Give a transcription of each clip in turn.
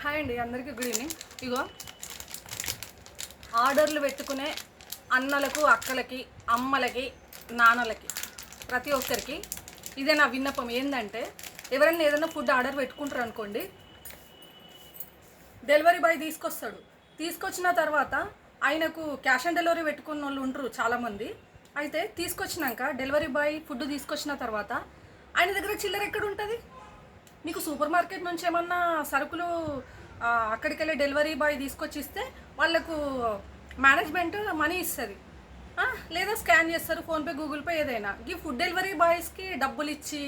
Hi అండి అందరికీ good evening ఇగో ఆర్డర్లు పెట్టుకునే అన్నలకు అక్కలకి అమ్మలకి నాన్నలకి ప్రతి ఒక్కరికి ఇదే నా విన్నపం. ఏంటంటే ఎవరైనా ఏదైనా ఫుడ్ ఆర్డర్ పెట్టుకుంటారు అనుకోండి డెలివరీ బాయ్ తీసుకొస్తాడు. తీసుకొచ్చిన తర్వాత ఆయనకు క్యాష్ ఆన్ డెలివరీ పెట్టుకున్న వాళ్ళు ఉంటారు చాలామంది. అయితే తీసుకొచ్చినాక డెలివరీ బాయ్ ఫుడ్ తీసుకొచ్చిన తర్వాత ఆయన దగ్గర చిల్లర ఎక్కడ ఉంటుంది? మీకు సూపర్ మార్కెట్ నుంచి ఏమన్నా సరుకులు అక్కడికెళ్ళి అక్కడికి వెళ్ళి డెలివరీ బాయ్ తీసుకొచ్చి ఇస్తే వాళ్ళకు మేనేజ్మెంట్ మనీ ఇస్తుంది. లేదా స్కాన్ చేస్తారు ఫోన్పే గూగుల్ పే ఏదైనా. ఈ ఫుడ్ డెలివరీ బాయ్స్కి డబ్బులు ఇచ్చి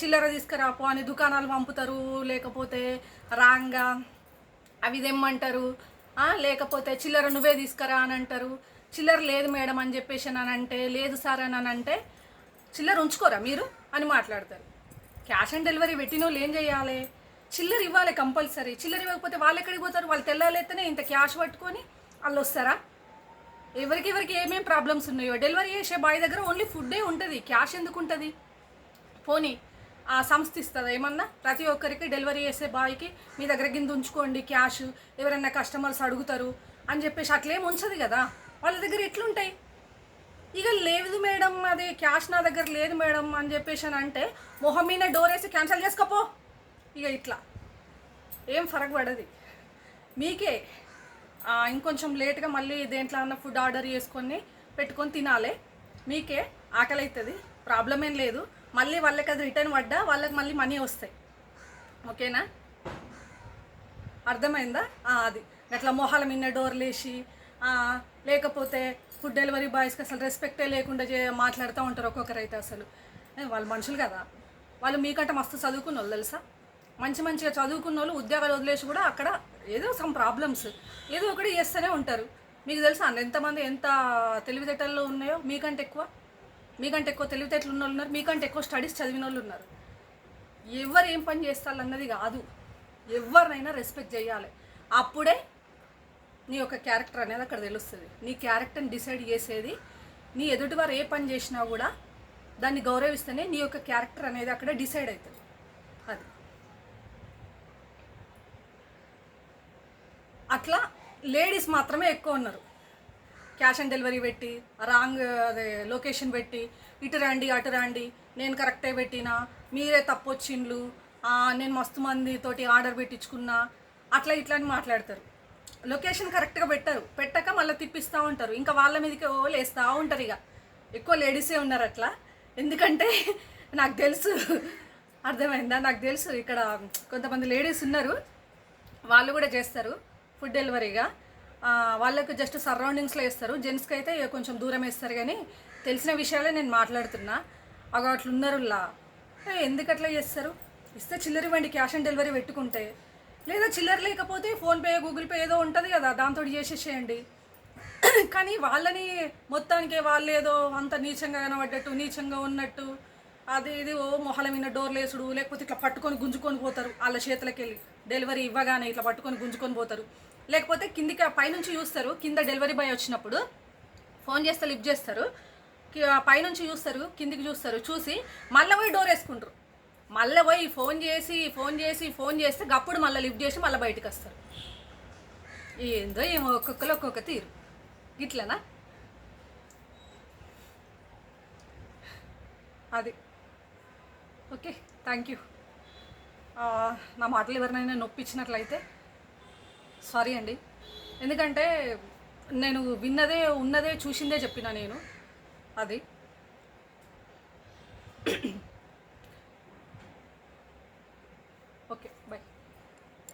చిల్లర తీసుకురాపో అని దుకాణాలు పంపుతారు లేకపోతే రాంగా అవి తెమ్మంటారు లేకపోతే చిల్లర నువ్వే తీసుకురా అని అంటారు. చిల్లర లేదు మేడం అని చెప్పేసి అని అంటే లేదు సార్ అని అని అంటే చిల్లర ఉంచుకోరా మీరు అని మాట్లాడతారు. క్యాష్ ఆన్ డెలివరీ పెట్టిన వాళ్ళు ఏం చేయాలి? చిల్లర ఇవ్వాలి కంపల్సరీ. చిల్లర ఇవ్వకపోతే వాళ్ళు ఎక్కడికి పోతారు? వాళ్ళు తెల్లాలైతేనే ఇంత క్యాష్ పట్టుకొని వాళ్ళు వస్తారా? ఎవరికి ఎవరికి ఏమేం ప్రాబ్లమ్స్ ఉన్నాయో? డెలివరీ చేసే బాయ్ దగ్గర ఓన్లీ ఫుడ్డే ఉంటుంది. క్యాష్ ఎందుకు ఉంటుంది? పోనీ ఆ సంస్థ ఇస్తుంది ఏమన్నా? ప్రతి ఒక్కరికి డెలివరీ చేసే బాయ్కి మీ దగ్గర కింద ఉంచుకోండి క్యాష్. ఎవరైనా కస్టమర్స్ అడుగుతారు అని చెప్పేసి అట్లేం ఉంచదు కదా? వాళ్ళ దగ్గర ఎట్లుంటాయి? ఇక లేదు మేడం అది క్యాష్ నా దగ్గర లేదు మేడం అని చెప్పేసి అని అంటే మొహం మీద డోర్ వేసి క్యాన్సిల్ చేసుకోపో. ఇక ఇట్లా. ఏం ఫరక్ పడది మీకే ఇంకొంచెం లేట్గా మళ్ళీ దేంట్లో అన్న ఫుడ్ ఆర్డర్ చేసుకొని పెట్టుకొని తినాలి. మీకే ఆకలి అవుతుంది ప్రాబ్లం ఏం లేదు. మళ్ళీ వాళ్ళకి అది రిటర్న్ పడ్డా వాళ్ళకి మళ్ళీ మనీ వస్తాయి. ఓకేనా? అర్థమైందా? అది. అట్లా మొహాల మిన్న డోర్లు వేసి లేకపోతే ఫుడ్ డెలివరీ బాయ్స్కి అసలు రెస్పెక్టే లేకుండా చే మాట్లాడుతూ ఉంటారు ఒక్కొక్కరు అయితే అసలు. వాళ్ళు మనుషులు కదా. వాళ్ళు మీకంటే మస్తు చదువుకున్న వాళ్ళు తెలుసా? మంచి మంచిగా చదువుకున్న వాళ్ళు ఉద్యోగాలు వదిలేసి కూడా అక్కడ ఏదో సమ్ ప్రాబ్లమ్స్ ఏదో ఒకటి చేస్తూనే ఉంటారు. మీకు తెలుసా ఎంతమంది ఎంత తెలివితేటల్లో ఉన్నాయో మీకంటే ఎక్కువ? మీకంటే ఎక్కువ తెలివితేటలు ఉన్న వాళ్ళు ఉన్నారు మీకంటే ఎక్కువ స్టడీస్ చదివిన వాళ్ళు ఉన్నారు. ఎవరు ఏం పని చేస్తారు అన్నది కాదు. ఎవరినైనా రెస్పెక్ట్ చేయాలి. అప్పుడే నీ యొక్క క్యారెక్టర్ అనేది అక్కడ తెలుస్తుంది. నీ క్యారెక్టర్ని డిసైడ్ చేసేది నీ ఎదుటివారు ఏ పని చేసినా కూడా దాన్ని గౌరవిస్తేనే నీ యొక్క క్యారెక్టర్ అనేది అక్కడ డిసైడ్ అవుతుంది. అది. అట్లా లేడీస్ మాత్రమే ఎక్కువ ఉన్నారు. క్యాష్ ఆన్ డెలివరీ పెట్టి రాంగ్ అదే లొకేషన్ పెట్టి ఇటు రండి అటు రండి నేను కరెక్టే పెట్టినా మీరే తప్పొచ్చిండ్లు నేను మస్తు మందితోటి ఆర్డర్ పెట్టించుకున్నా అట్లా ఇట్లా అని మాట్లాడతారు. లొకేషన్ కరెక్ట్గా పెట్టరు. పెట్టక మళ్ళీ తిప్పిస్తూ ఉంటారు. ఇంకా వాళ్ళ మీదకి ఓ లేస్తూ ఉంటారు ఇక ఎక్కువ లేడీసే ఉన్నారు అట్లా. ఎందుకంటే నాకు తెలుసు. అర్థమైందా? నాకు తెలుసు. ఇక్కడ కొంతమంది లేడీస్ ఉన్నారు. వాళ్ళు కూడా చేస్తారు. ఫుడ్ డెలివరీగా. వాళ్ళకు జస్ట్ సరౌండింగ్స్లో వేస్తారు. జెంట్స్కి అయితే కొంచెం దూరం వేస్తారు కానీ తెలిసిన విషయాలే నేను మాట్లాడుతున్నా. అగో అట్లున్నారులా ఎందుకు అట్లా చేస్తారు? ఇస్తే చిల్లర ఇవ్వండి క్యాష్ ఆన్ డెలివరీ పెట్టుకుంటే. లేదా చిల్లర లేకపోతే ఫోన్పే గూగుల్ పే ఏదో ఉంటుంది కదా దాంతో చేసేసేయండి. కానీ వాళ్ళని మొత్తానికి వాళ్ళు ఏదో అంత నీచంగా కనబడ్డట్టు నీచంగా ఉన్నట్టు అది ఇది ఓ మొహల మీద డోర్లు వేసుడు లేకపోతే ఇట్లా పట్టుకొని గుంజుకొని పోతారు వాళ్ళ చేతులకి వెళ్ళి డెలివరీ ఇవ్వగానే ఇట్లా పట్టుకొని గుంజుకొని పోతారు. లేకపోతే కిందికి ఆ పైనుంచి చూస్తారు కింద డెలివరీ బాయ్ వచ్చినప్పుడు ఫోన్ చేస్తే లిఫ్ట్ చేస్తారు పైనుంచి చూస్తారు కిందికి చూస్తారు చూసి మళ్ళీ పోయి డోర్ వేసుకుంటారు. మళ్ళీ పోయి ఫోన్ చేసి ఫోన్ చేసి ఫోన్ చేస్తే గప్పుడు మళ్ళీ లిఫ్ట్ చేసి మళ్ళీ బయటకు వస్తారు. ఏందో ఏమో ఒక్కొక్కరు ఒక్కొక్క తీరు. ఇట్లనా అది. ఓకే థ్యాంక్ యూ నా మాటలు ఎవరినైనా నొప్పించినట్లయితే సారీ అండి. ఎందుకంటే నేను విన్నదే ఉన్నదే చూసిందే చెప్పిన నేను. అది.